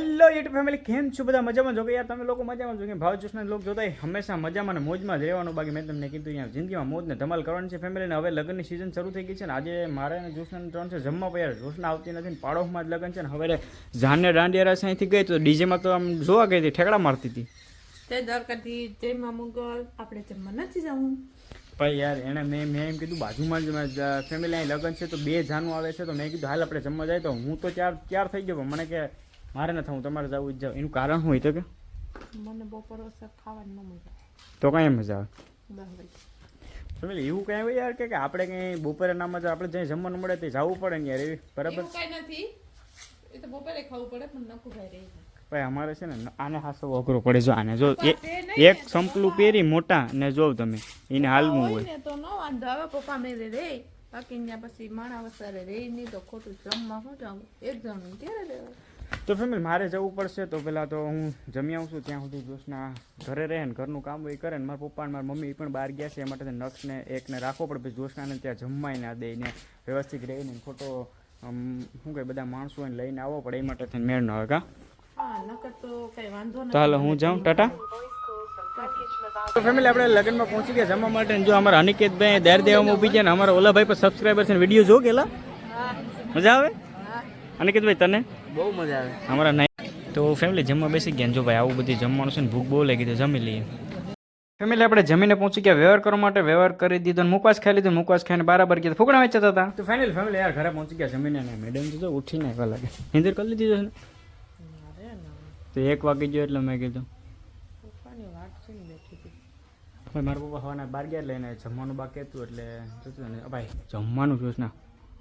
Hello YouTube family કેમ છો બધા? મજામાં જો કે યાર? તમે લોકો મજામાં છો કે ભાવ જોશના લોકો જોતા હંમેશા મજામાં અને મોજમાં જ રહેવાનું. બાકી મેં તમને કીધું યાર જિંદગીમાં મોજ ને ધમાલ કરવાની છે ફેમિલીને હવે લગ્નની સિઝન શરૂ થઈ ગઈ છે ને. આજે મારે અને જોશના ત્રણ છે જમવા પર યાર જોશના આવતી નથી ને. પાડોશમાં જ લગ્ન છે ને. હવે જાનને દાંડિયા રાસ અહીંથી ગઈ તો ડીજેમાં તો આમ જોવા ગઈ હતી ઠેકડા મારતી હતી. તે દ્વારકાધીશ જય મામુગલ આપણે જમવા નથી જવું. ભાઈ યાર એને મેં મેં એમ કીધું બાજુમાં જ ફેમિલી અહીં લગ્ન છે તો બે જાનું આવે છે તો મેં કીધું હાલ આપણે જમવા જાય તો હું તો ત્યાર ત્યાર થઈ ગયો. પણ મને કે મારે ન થવું તમારે જવું જ જાવ એનું કારણ હોય તો કે? મને બપોર વસ્તુ ખાવાની મજા તો કઈ મજા આવે. ફેમિલી એવું કઈ હોય યાર કે આપણે કંઈ બપોરે ના મજા આપણે જ્યાં જમવાનું મળે તે જવું પડે ને યાર એવી બરાબર? કાંઈ નથી. એ તો બપોરે ખાવું પડે પણ ખાઈ રહી ભાઈ અમારે છે ને આને હાસો અઘરો પડે જો આને જો એક સંપલું પહેરી મોટા ને જોવ તમે એને હાલવું હોય તો ન વાંધો આવે પપ્પા મેરે રે બાકી ત્યાં પછી માણા વસારે રે નહીં તો ખોટું જમવા હું જાઉં? એક જણનું ક્યારે રહેવાય તો ફેમિલી મારે જવું પડશે તો પહેલાં તો હું જમી આવું છું. ત્યાં સુધી જોશના ઘરે રહે ને ઘરનું કામ હોય કરે ને મારા પપ્પા અને મારા મમ્મી પણ બહાર ગયા છે. એ માટે નક્ષને એકને રાખવો પડે. પછી જોશનાને ત્યાં જમવાય ના દઈને વ્યવસ્થિત રહીને ખોટો શું કહે બધા માણસો એને લઈને આવવો પડે. એ માટે થઈને મેળ ન હોય કા? હાલો હું જાઉં? ટાટા? તો ફેમિલી આપણે લગ્નમાં પહોંચી ગયા જમવા માટે ને જો અમારા અનિકેતભાઈ દર દેવામાં ઊભી છે ને અમારા ઓલા ભાઈ પર સબસ્ક્રાઈબર છે વીડિયો જો કેલા મજા આવે? અનિકેતભાઈ તને? બહુ મજા આવે. અમારા નહીં તો ફેમિલી જમવા બેસી ગયા ને જો ભાઈ આવું બધી જમવાનું છે ને ભૂખ બહુ લાગી તો જમી લઈએ. ફેમિલી આપણે જમીને પહોંચી ગયા. વ્યવહાર કરવા માટે વ્યવહાર કરી દીધો ને મુકવાસ ખાઈ લીધો મુકવાસ ખાઈને બરાબર ગયા. ફૂકણા વેચતા હતા. તો ફાઇનલ ફેમિલી યાર ઘરે પહોંચી ગયા જમીને ને મેડમ તો જો ઉઠીને આવ્યા લાગે નિંદર કરી લીધી છે ને? તો એક વાગી ગયો એટલે મેં કીધું. ભાઈ મારા પપ્પા હવાના બાર ગયા એટલે એને જમવાનું બાકી હતું એટલે જોતું ને ભાઈ જમવાનું જોશ ના.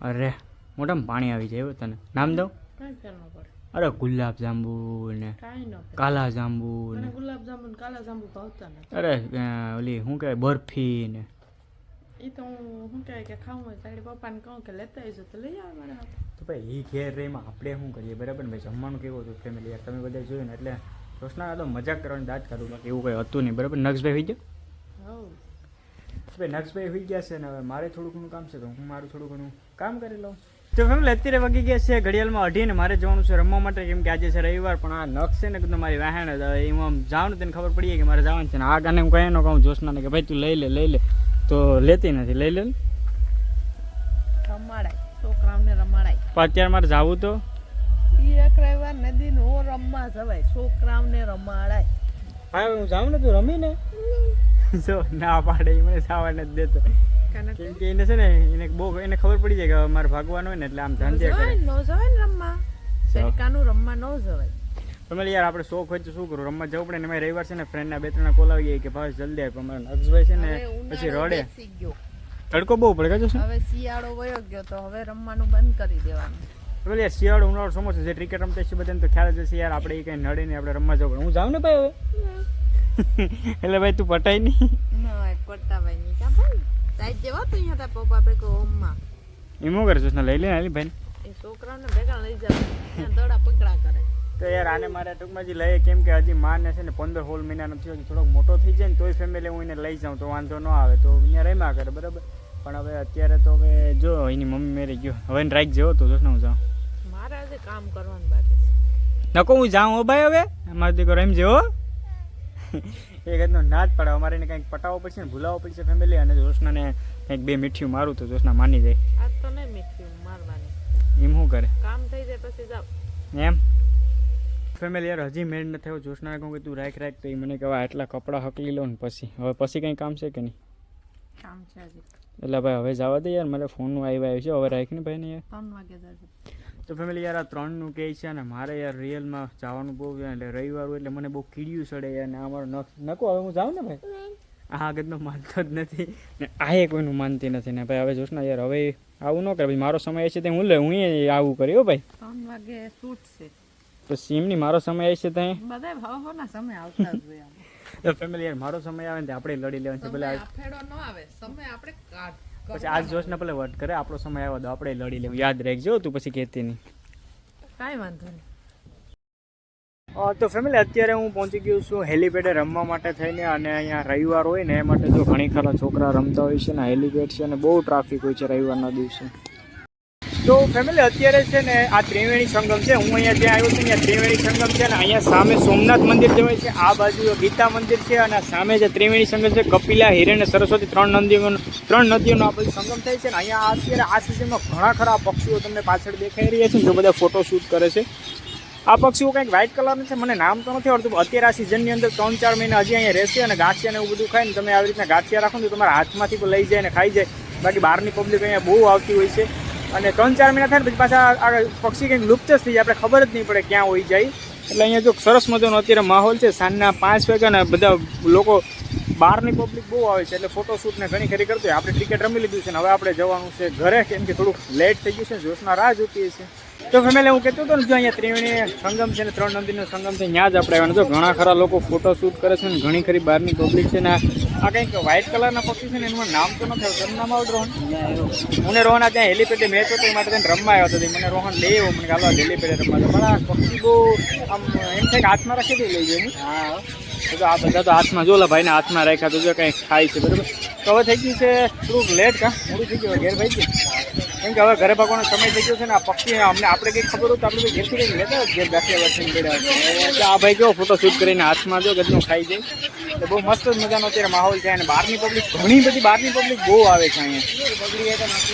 અરે મોઢામાં પાણી આવી જાય એવું તને. નામ દઉં? અરે ગુલાબ જાંબુ ને કાંઈ ન કાલા જાંબુ ને. ગુલાબ જાંબુ કાલા જાંબુ ભાવતા નથી. અરે ઓલી શું કહેવાય બરફી ને. એ તો હું શું કહેવાય કે ખાવું હોય તારી પપ્પાને કહું કે લેતા આવીશું તો લઈ આવે મારા તો ભાઈ એ ઘેર રહીમાં આપણે શું કરીએ? બરાબર ને? ભાઈ જમવાનું કેવું હતું ફેમિલી યાર તમે બધા જોયું ને એટલે રોશના તો મજાક કરવાની દાંત કાઢું બાકી એવું કંઈ હતું નહીં. બરાબર? નક્ષભાઈ હોઈ ગયો? ભાઈ નક્ષભાઈ હોઈ ગયા છે ને હવે મારે થોડું ઘણું કામ છે તો હું મારું થોડું ઘણું કામ કરી લઉં. તો ફેમિલી અત્યારે વાગી ગયા છે ઘડિયાળમાં અઢીને મારે જવાનું છે રમવા માટે કેમ કે આજે છે રવિવાર પણ આ નક્ષ છે ને કીધું મારી વાહેણ જ હવે આમ જાઉં તેને ખબર પડી કે મારે જવાનું છે ને આ ગાને હું કહે ન કહું જોશનાને કે ભાઈ તું લઈ લે લઈ લે. તો લેતી નથી લઈ લે રમાડાય છોકરાઓને રમાડાય. પણ અત્યારે મારે જવું તો? એક રવિવાર નદી નો રમવા જવાય છોકરાઓને રમાડાય. હા હું જાઉં ને તું રમી ને જો ના પાડે મને જવા નથી દેતો. કેમ કે એને છે ને એને બહુ એને ખબર પડી જાય કે હવે મારે ભાગવાનું હોય ને એટલે આમ ધંધે કરે નો જવાય ને રમવા. શેકાનું રમવા ન જવાય. તમે યાર આપણે શોખ હોય તો શું કરું? રમવા જવું પડે ને એમાં રવિવાર છે ને ફ્રેન્ડના બે ત્રણ કોલ આવી જાય કે ભાઈ જલ્દી આવ. પણ મારા છે ને પછી રડે. ગયો. તડકો બહુ પડે કહેજો હવે શિયાળો વયો ગયો તો હવે રમવાનું બંધ કરી દેવાનું. એટલે યાર શિયાળો ઉનાળો સમોસા જે ક્રિકેટ રમતા છે બધાને તો ખ્યાલ જ હશે યાર આપણે એ કંઈ નડે નહીં આપણે રમવા જવું પડે. હું જાઉં ને ભાઈ હવે? એટલે ભાઈ તું પટાય નહીં? ના પડતાભાઈ ની ભાઈ સાઈડ જેવા તો અહીંયા તા પપ્પા આપણે એમ કરે છે? લઈ લે હાલી ભાઈ એ છોકરાઓને ભેગા લઈ જાય દડા પકડા કરે. તો યાર આને મારે ટૂંકમાં જ લઈએ. કેમ કે હજી માને છે ને પંદર સોળ મહિનાનો થયો છે. થોડોક મોટો થઈ જાય ને તોય ફેમિલી હું એને લઈ જાઉં. તો વાંધો ન આવે. તો અહીંયા રમ્યા કરે બરાબર? પણ હવે અત્યારે તો હવે જો એની મમ્મી મેરે ગયો. હવે એને રાઈક જેવો તો જોશ ને હું જાઉં? મારે આજે કામ કરવાનું બાકી નકો હું જાઉં હો ભાઈ હવે? મારો દીકરો એમ જેવો એ કદનો ના જ પડે. અમારે એને કંઈક પટાવવો પડશે ને ભૂલાવવો પડશે ફેમિલી અને જોશનાને કંઈક બે મીઠિયું મારું તો જોશના માની જાય. આજ તો નહીં મારવાની. એમ શું કરે? કામ થઈ જાય પછી જાવ એમ? ફેમિલી યાર હજી મેળ ન થયો. જોશનાને કહું કે તું રાખ રાખ તો એ મને કહેવાય આટલા કપડાં હકલી લો ને પછી. હવે પછી કંઈ કામ છે કે નહીં? કામ છે એટલે ભાઈ હવે જવા દે યાર. મારે ફોનનું આવ્યું આવ્યું છે. હવે રાખીને ભાઈ ને યાર? ત્રણ વાગે તો ફેમિલી યાર આ ત્રણનું કહે છે અને મારે યાર રિયલમાં જવાનું બહુ એટલે રવિવાર એટલે મને બહુ કીડિયું સડે યાર ને આ નકો હવે હું જાઉં ને ભાઈ? આ આગળનો માનતો જ નથી ને આ એ કોઈનું માનતી નથી ને ભાઈ હવે જોશ ને યાર હવે આવું ન કરે. ભાઈ મારો સમય છે તે હું લે હું આવું કર્યો ભાઈ. ત્રણ વાગે શૂટ છે. તો સીમની મારો સમય છે ત્યાં બધા ભાવોના સમય આવતા જ હોય તો ફેમિલી યાર મારો સમય આવે ને આપણે લડી લેવાનું છે. ભલે આજ- ન આવે સમય આપણે કાઢ પછી આજ જોશ ને પેલા વટ કરે આપણો સમય આવ્યો તો આપણે લડી લેવું. યાદ રાખજો તું પછી કહેતી નહીં કાંઈ વાંધો નહીં. તો ફેમિલી અત્યારે હું પહોંચી ગયો છું હેલિપેડે રમવા માટે થઈને અને અહીંયા રવિવાર હોય ને એ માટે જો ઘણી ખરા છોકરા રમતા હોય છે ને હેલિપેડ છે અને બહુ ટ્રાફિક હોય છે રવિવારના દિવસે. તો ફેમિલી અત્યારે છે ને આ ત્રિવેણી સંગમ છે. હું અહીંયા જ્યાં આવ્યો છું ત્યાં ત્રિવેણી સંગમ છે ને અહીંયા સામે સોમનાથ મંદિર જવાય છે. આ બાજુ ગીતા મંદિર છે અને સામે જે ત્રિવેણી સંગમ છે, કપિલા હિરણ સરસ્વતી ત્રણ નદીઓનો ત્રણ નદીઓનો આ બધું સંગમ થાય છે. ને અહીંયા અત્યારે આ સિઝનમાં ઘણા ખરા પક્ષીઓ તમને પાછળ દેખાઈ રહ્યા છે. જો બધા ફોટો શૂટ કરે છે. આ પક્ષીઓ કંઈક વ્હાઇટ કલરનું છે. મને નામ તો નથી આવડતું અત્યારે આ સિઝનની અંદર ત્રણ ચાર મહિના હજી અહીંયા રહેશે અને ગાંઠિયા ને એવું બધું ખાય ને તમે આવી રીતના ગાંઠિયા રાખો ને તો તમારા હાથમાંથી પણ લઈ જાય ને ખાઈ જાય. બાકી બહારની પબ્લિક અહીંયા બહુ આવતી હોય છે. અને ત્રણ ચાર મહિના થાય ને પછી પાછા આ પક્ષી કંઈક લુપ્ત જ થઈ જાય. આપણે ખબર જ નહીં પડે ક્યાં હોઈ જાય. એટલે અહીંયા જો સરસ મજાનો અત્યારે માહોલ છે. સાંજના પાંચ વાગ્યા અને બધા લોકો બહારની પબ્લિક બહુ આવે છે. એટલે ફોટોશૂટ ને ઘણી ખરી કરતી આપણે ટિકિટ રમી લીધું છે ને હવે આપણે જવાનું છે ઘરે. કેમ કે થોડુંક લેટ થઈ ગયું છે. જોશના રાહ જોતી છે તો ફેમિલી હું કહેતો હતો ને જો અહીંયા ત્રિવેણી સંગમ છે ને ત્રણ નદીનો સંગમ છે ત્યાં જ આપણે આવવાનું જો ઘણા ખરા લોકો ફોટો શૂટ કરે છે ને ઘણી ખરી બહારની પબ્લિક છે ને આ કંઈક વ્હાઇટ કલરના પક્ષી છે ને એનું નામ તો નથી આવતું. નામ આવડે રોહન? મને રોહન આ ત્યાં હેલીપેડે મેચ હતો એ માટે તેને રમવા આવ્યો હતો. મને રોહન લઈ આવ્યો મને ગાલો હેલીપેડે રમવા તો પણ આ પક્ષી બહુ આમ એમ થાય કે હાથમાં રાખી દઈ લઈ જાય. હા તો આ બધા તો હાથમાં જો લા ભાઈને હાથમાં રાખ્યા તો જો કંઈ ખાય છે બરાબર? તો હવે થઈ ગયું છે થોડુંક લેટ કા મોડું થઈ ગયું ઘેર ભાઈ કેમ કે હવે ઘરે ભાગવાનો સમય થઈ ગયો છે ને, આ પક્ષી અમને આપણે કંઈક ખબર હોય તો આપણે ઘેરથી કંઈક લેતા ઘેર બેઠા વર્ષની પડ્યા આ ભાઈ જો ફોટો શૂટ કરીને હાથમાં જો ગજનું ખાઈ જાય. તો બહુ મસ્ત મજાનો અત્યારે માહોલ છે અને બહારની પબ્લિક ઘણી બધી બહારની પબ્લિક બહુ આવે છે અહીંયા.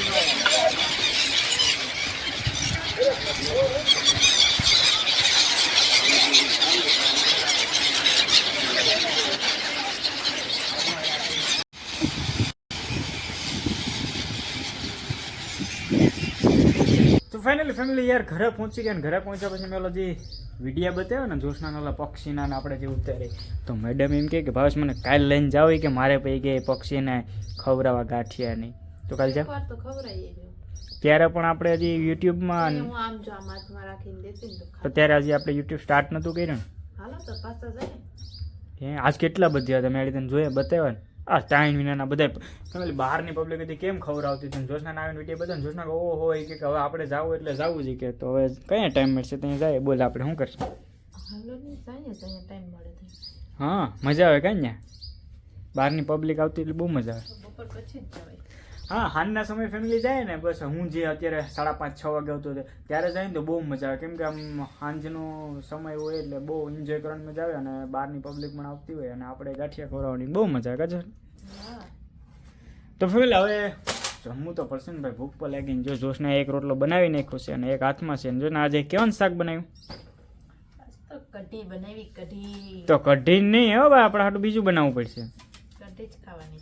ફાઇનલી ફેમિલી યાર ઘરે પહોંચી ગયા ને ઘરે પહોંચ્યા પછી મેં જે વિડીયા બતાવ્યો ને જોશના ઓલા પક્ષીના આપણે જે ઉતારી તો મેડમ એમ કે ભાવેશ મને કાલ લઈને જાવ કે મારે પછી કે પક્ષીને ખવડાવવા ગાંઠિયા નહીં તો કાલ જાવ ત્યારે પણ આપણે હજી યુટ્યુબમાં તો ત્યારે હજી આપણે યુટ્યુબ સ્ટાર્ટ નહોતું કર્યું ને? આજ કેટલા બધી હતા? મેં રીતે જોયા બતાવ્યા ને? આ ત્રણ વિનાના બધા બહારની પબ્લિક હતી કેમ ખવડાવતી હતી? જોશના આવીને વીડિયો બધા જોશના ઓ હોય કે હવે આપણે જાવું એટલે જાવું જ કે. તો હવે કયા ટાઈમ મળશે? ત્યાં જાય બોલ આપણે શું કરશું? હા મજા આવે કાંઈ ત્યાં? બહારની પબ્લિક આવતી એટલે બહુ મજા આવે. હા હાલના સમય ફેમિલી જાય ને બસ હું જે અત્યારે સાડા પાંચ છ વાગે આવતો હતો ત્યારે જાય ને તો બહુ મજા આવે. કેમ કે આમ સાંજનો સમય હોય એટલે બહુ એન્જોય કરવાની મજા આવે અને બહારની પબ્લિક પણ આવતી હોય અને આપણે ગાંઠિયા ખોરાવાની બહુ મજા આવે. કાજલ તો ફેમિલી હવે જમવું તો પડશે ને ભાઈ ભૂખ પર લાગીને જો જોશને એક રોટલો બનાવી નાખ્યો છે અને એક હાથમાં છે જો ને આજે કેવાનું શાક બનાવ્યું? તો કઢી બનાવી કઢી. તો કઢી નહીં હો ભાઈ આપણે હાટું બીજું બનાવવું પડશે. કઢી જ ખાવાની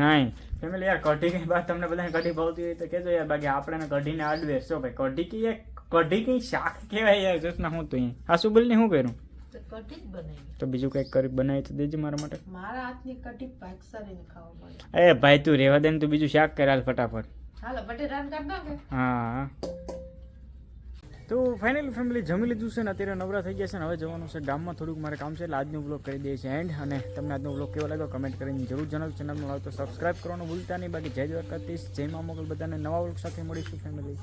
નહીં ફેમિલી યાર કઢી કઈ બાદ તમને બધાને કઢી ભાવતી હોય તો કહેજો યાર બાકી આપણે કઢીને આડવે છો. ભાઈ કઢી કઈ કઢી કઈ શાક કહેવાય યાર જોશના હું તો અહીંયા. આ શું બોલને શું કર્યું? તો કઢી બીજું કંઈક કરી બનાવી તો દેજે મારા માટે. મારા હાથની કઢી ભાગસારીને ખાવા મળે. એ ભાઈ તું રેવા દે ને તું બીજું શાક કરાલ ફટાફટ. હાલો બટેટાને કરી દો કે હા. તો ફાઇનલી ફેમિલી જમી લીધું છે ને અત્યારે નવરા થઈ ગયા છે ને હવે જવાનું છે ગામમાં. થોડુંક મારે કામ છે એટલે આજનો બ્લોગ કરી દઈએ છીએ એન્ડ અને તમને આજનો બ્લોગ કેવો લાગ્યો કમેન્ટ કરીને જરૂર જણાવજો. ચેનલમાં લાવો તો સબસ્ક્રાઇબ કરવાનું ભૂલતા નહીં. બાકી જય દ્વારકાધીશ, જય મા મોગલ. બધાને નવા બ્લોગ સાથે મળીશું ફેમિલી